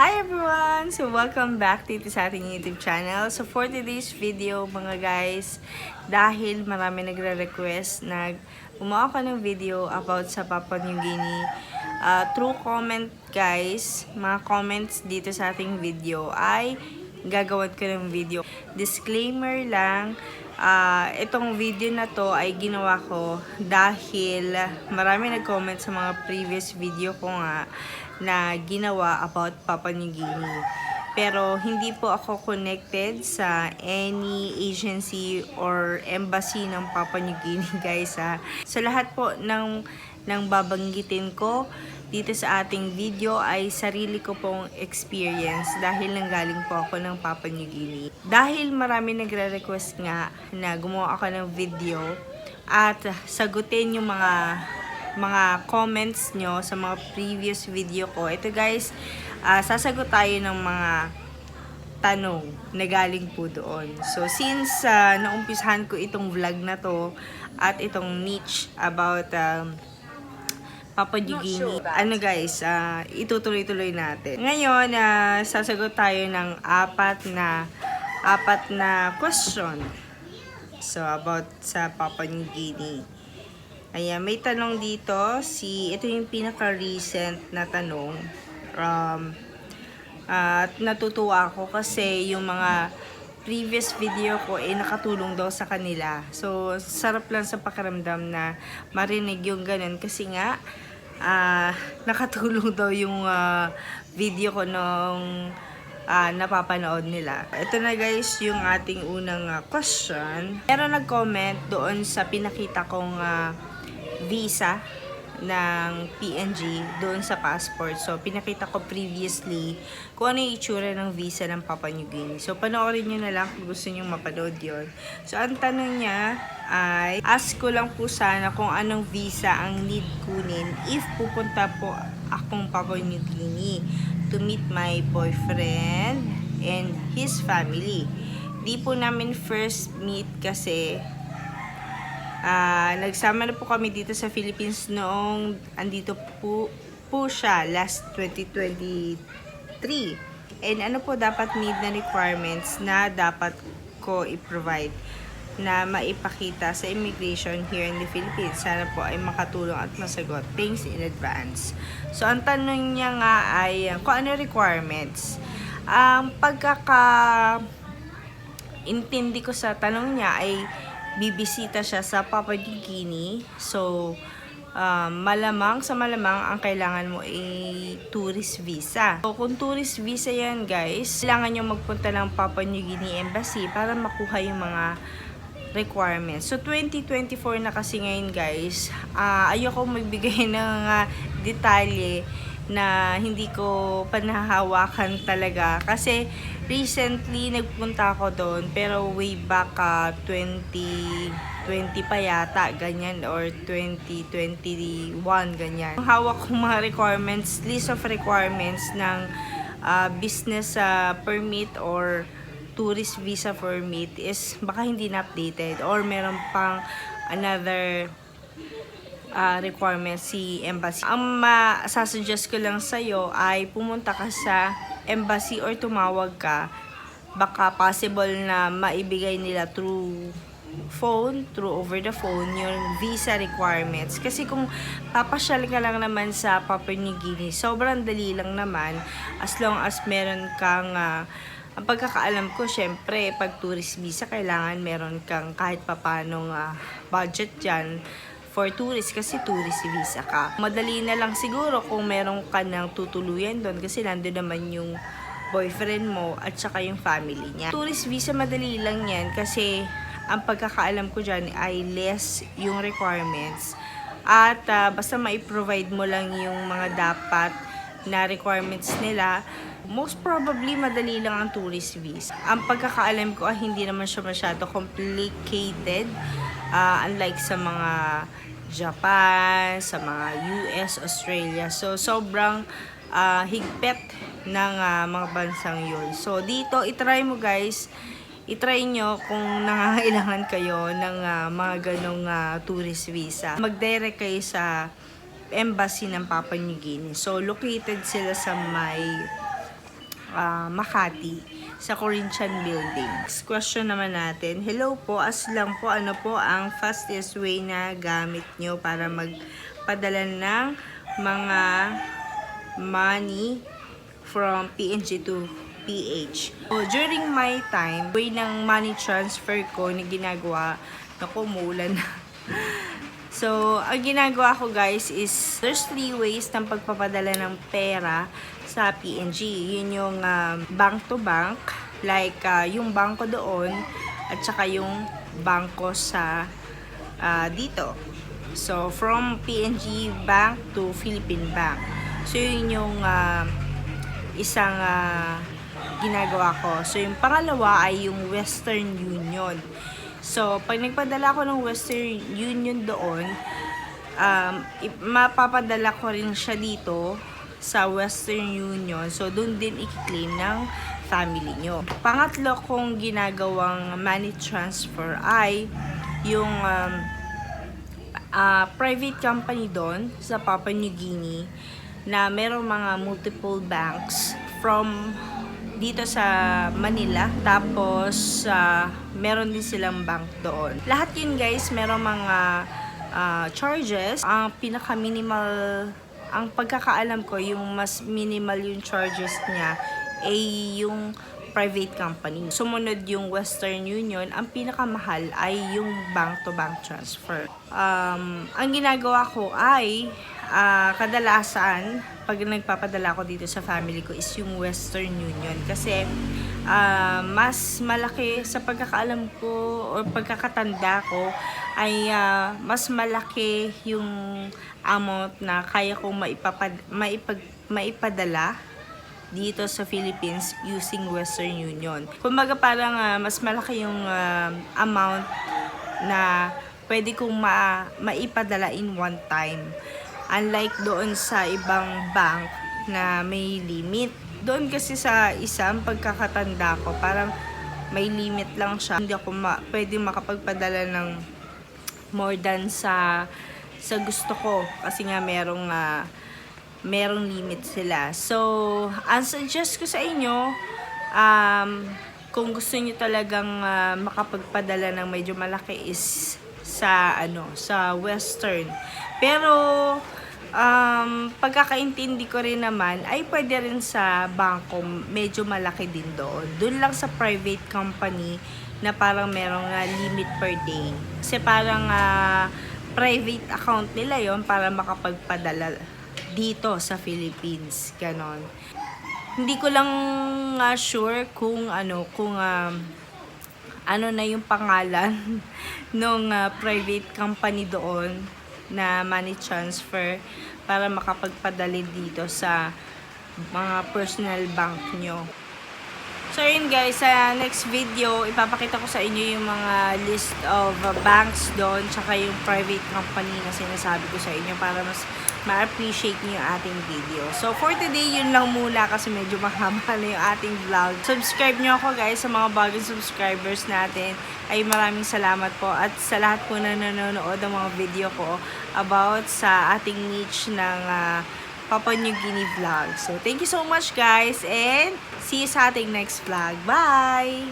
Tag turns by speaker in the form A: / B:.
A: Hi everyone! So welcome back dito sa ating YouTube channel. So for today's video mga guys, dahil marami nagre-request na gumawa ko ng video about sa Papua New Guinea, uh, through comment guys, mga comments dito sa ating video ay gagawan ko ng video. Disclaimer lang, ah, itong video na to ay ginawa ko dahil marami nag-comment sa mga previous video ko nga na ginawa about Papua New Guinea. Pero hindi po ako connected sa any agency or embassy ng Papua New Guinea guys ha. So lahat po ng, ng babanggitin ko dito sa ating video ay sarili ko pong experience dahil nanggaling po ako ng Papua New Guinea. Dahil marami nagre-request nga na gumawa ako ng video at sagutin yung mga mga comments nyo sa mga previous video ko. Ito guys, ah, sasagot tayo ng mga tanong na galing po doon. So, since uh, naumpisahan ko itong vlog na to at itong niche about um, Papua New Guinea, ano guys, ah, itutuloy-tuloy natin. Ngayon, ah, sasagot tayo ng apat na apat na question. So, about sa Papua New Guinea. Ayan, may tanong dito, si, ito yung pinaka-recent na tanong. Um, at natutuwa ako kasi yung mga previous video ko eh nakatulong daw sa kanila. So, sarap lang sa pakiramdam na marinig yung ganun kasi nga ah, nakatulong daw yung ah, video ko nung ah, napapanood nila. Ito na guys yung ating unang ah, question. Meron nag-comment doon sa pinakita kong ah, visa ng PNG doon sa passport. So, pinakita ko previously kung ano yung itsura ng visa ng Papua New Guinea. So, panoorin nyo na lang kung gusto nyo mapanood yon. So, ang tanong niya ay, ask ko lang po sana kung anong visa ang need kunin if pupunta po akong Papua New Guinea to meet my boyfriend and his family. Di po namin first meet kasi Ah, nagsama na po kami dito sa Philippines noong andito po, po siya last 2023. And ano po dapat need na requirements na dapat ko i-provide na maipakita sa immigration here in the Philippines. Sana po ay makatulong at masagot. Thanks in advance. So, ang tanong niya nga ay uh, kung ano requirements. Ang pagkaka intindi ko sa tanong niya ay bibisita siya sa Papua New Guinea. So, um, malamang sa malamang ang kailangan mo ay tourist visa. So, kung tourist visa yan guys, kailangan nyo magpunta ng Papua New Guinea Embassy para makuha yung mga requirements. So, 2024 na kasi ngayon guys, ah ayoko magbigay ng uh, detalye na hindi ko panahawakan talaga. Kasi recently nagpunta ako doon pero way back uh, 2020 pa yata ganyan or 2021 ganyan. Ang hawak kong mga requirements, list of requirements ng uh, business uh, permit or tourist visa permit is baka hindi na updated or meron pang another uh, requirement si embassy. Ang masasuggest ko lang sa'yo ay pumunta ka sa embassy or tumawag ka. Baka possible na maibigay nila through phone, through over the phone, yung visa requirements. Kasi kung papasyal ka lang naman sa Papua New Guinea, sobrang dali lang naman as long as meron kang uh, ang pagkakaalam ko, syempre, pag tourist visa, kailangan meron kang kahit papanong uh, budget dyan for tourist kasi tourist visa ka. Madali na lang siguro kung meron ka ng tutuluyan doon kasi nandun naman yung boyfriend mo at saka yung family niya. Tourist visa madali lang yan kasi ang pagkakaalam ko dyan ay less yung requirements at uh, basta mai-provide mo lang yung mga dapat na requirements nila most probably madali lang ang tourist visa. Ang pagkakaalam ko ay hindi naman siya masyado complicated uh, unlike sa mga Japan, sa mga US, Australia. So, sobrang uh, higpit ng uh, mga bansang yun. So, dito, itry mo guys, itry nyo kung nangangailangan kayo ng uh, mga ganong uh, tourist visa. Mag-direct kayo sa embassy ng Papua New Guinea. So, located sila sa may ah, Makati sa Corinthian Building. Next question naman natin. Hello po, as lang po, ano po ang fastest way na gamit nyo para magpadala ng mga money from PNG to PH. So, during my time, way ng money transfer ko na ginagawa, naku, na. So, ang ginagawa ko guys is, there's three ways ng pagpapadala ng pera sa PNG. Yun yung um, bank to bank, like uh, yung bangko doon, at saka yung bangko sa uh, dito. So, from PNG Bank to Philippine Bank. So, yun yung uh, isang uh, ginagawa ko. So, yung pangalawa ay yung Western Union. So, pag nagpadala ko ng Western Union doon, um, mapapadala ko rin siya dito sa Western Union. So, doon din i-claim ng family nyo. Pangatlo kong ginagawang money transfer ay yung um, ah, private company doon sa Papua New Guinea na merong mga multiple banks from dito sa Manila. Tapos, ah, meron din silang bank doon. Lahat yun guys, merong mga ah, charges. Ang pinaka-minimal, ang pagkakaalam ko, yung mas minimal yung charges niya ay yung private company. Sumunod yung Western Union, ang pinakamahal ay yung bank-to-bank transfer. Um, ang ginagawa ko ay ah, kadalasan pag nagpapadala ko dito sa family ko is yung Western Union kasi ah, mas malaki sa pagkakaalam ko or pagkakatanda ko ay ah, mas malaki yung amount na kaya kong maipapad, maipag, maipadala dito sa Philippines using Western Union. Kumbaga parang ah, mas malaki yung ah, amount na pwede kong ma maipadala in one time. Unlike doon sa ibang bank na may limit. Doon kasi sa isang pagkakatanda ko, parang may limit lang siya. Hindi ako ma pwede makapagpadala ng more than sa sa gusto ko kasi nga merong ah, merong limit sila. So, ang suggest ko sa inyo, um, kung gusto niyo talagang ah, makapagpadala ng medyo malaki is sa ano, sa western. Pero um, pagkakaintindi ko rin naman ay pwede rin sa bangko medyo malaki din doon. Doon lang sa private company na parang merong ah, limit per day. Kasi parang ah, private account nila yon para makapagpadala dito sa Philippines. Ganon. Hindi ko lang nga sure kung ano, kung um, ano na yung pangalan ng private company doon na money transfer para makapagpadali dito sa mga personal bank nyo. So yun guys, sa next video, ipapakita ko sa inyo yung mga list of banks doon, tsaka yung private company na sinasabi ko sa inyo para mas ma-appreciate niyo yung ating video. So for today, yun lang muna kasi medyo mahaba na yung ating vlog. Subscribe nyo ako guys sa mga bagong subscribers natin. Ay maraming salamat po at sa lahat po na nanonood ng mga video ko about sa ating niche ng uh, Papua New Guinea vlog. So, thank you so much guys and see you sa ating next vlog. Bye!